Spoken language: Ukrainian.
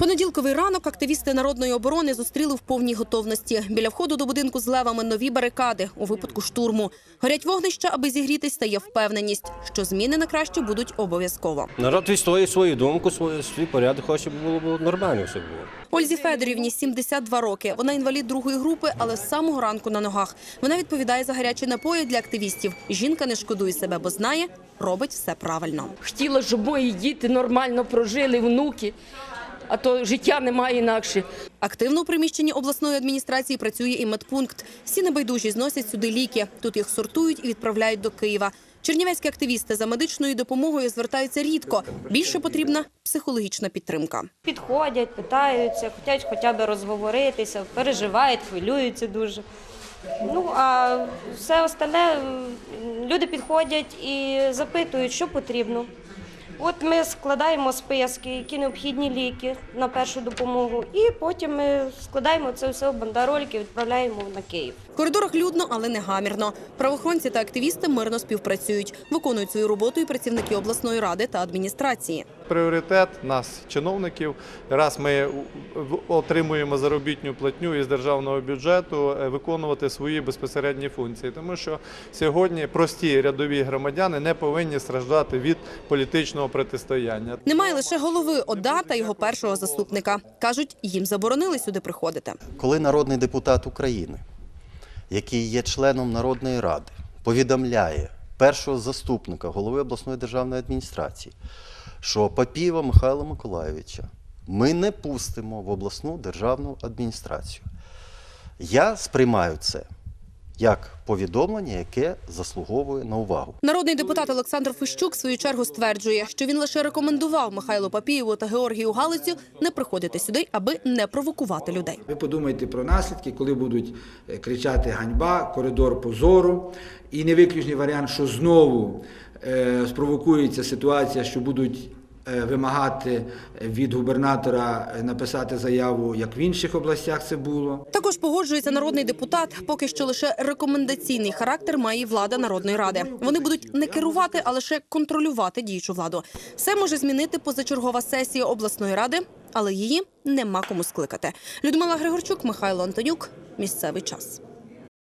Понеділковий ранок активісти народної оборони зустріли в повній готовності. Біля входу до будинку з левами нові барикади у випадку штурму. Горять вогнища, аби зігрітись, та є впевненість, що зміни на краще будуть обов'язково. Народ відстоює свою думку, свою, свій порядок, хоче, щоб було, було нормально все було. Ользі Федорівні 72 роки. Вона інвалід другої групи, але з самого ранку на ногах. Вона відповідає за гарячі напої для активістів. Жінка не шкодує себе, бо знає, робить все правильно. Хотіла, щоб мої діти нормально прожили, внуки, а то життя немає інакше. Активно у приміщенні обласної адміністрації працює і медпункт. Всі небайдужі зносять сюди ліки. Тут їх сортують і відправляють до Києва. Чернівецькі активісти за медичною допомогою звертаються рідко. Більше потрібна психологічна підтримка. Підходять, питаються, хочуть хоча б розговоритися, переживають, хвилюються дуже. Ну а все остальне люди підходять і запитують, що потрібно. От ми складаємо списки, які необхідні ліки на першу допомогу, і потім ми складаємо це все в бандерольки, відправляємо на Київ. В коридорах людно, але не гамірно. Правоохоронці та активісти мирно співпрацюють, виконують свою роботу і працівники обласної ради та адміністрації. Пріоритет нас, чиновників, раз ми в- отримуємо заробітну платню із державного бюджету, е, виконувати свої безпосередні функції, тому що сьогодні прості рядові громадяни не повинні страждати від політичного протистояння. Немає лише голови ОДА та його першого заступника. кажуть, їм заборонили сюди приходити. коли народний депутат України, який є членом Народної ради, повідомляє першого заступника голови обласної державної адміністрації, що Папієва Михайла Миколайовича ми не пустимо в обласну державну адміністрацію. Я сприймаю це як повідомлення, яке заслуговує на увагу. Народний депутат Олександр Фищук в свою чергу стверджує, що він лише рекомендував Михайлу Папієву та Георгію Галицю не приходити сюди, аби не провокувати людей. Ви подумайте про наслідки, коли будуть е, кричати ганьба, коридор позору. І невиключний варіант, що знову е, спровокується ситуація, що будуть вимагати від губернатора е, написати заяву, як в інших областях це було. Також погоджується народний депутат. Поки що лише рекомендаційний характер має влада народної ради. Вони будуть не керувати, а лише контролювати діючу владу. Все може змінити позачергова сесія обласної ради, але її нема кому скликати. Людмила Григорчук, Михайло Антонюк. Місцевий час.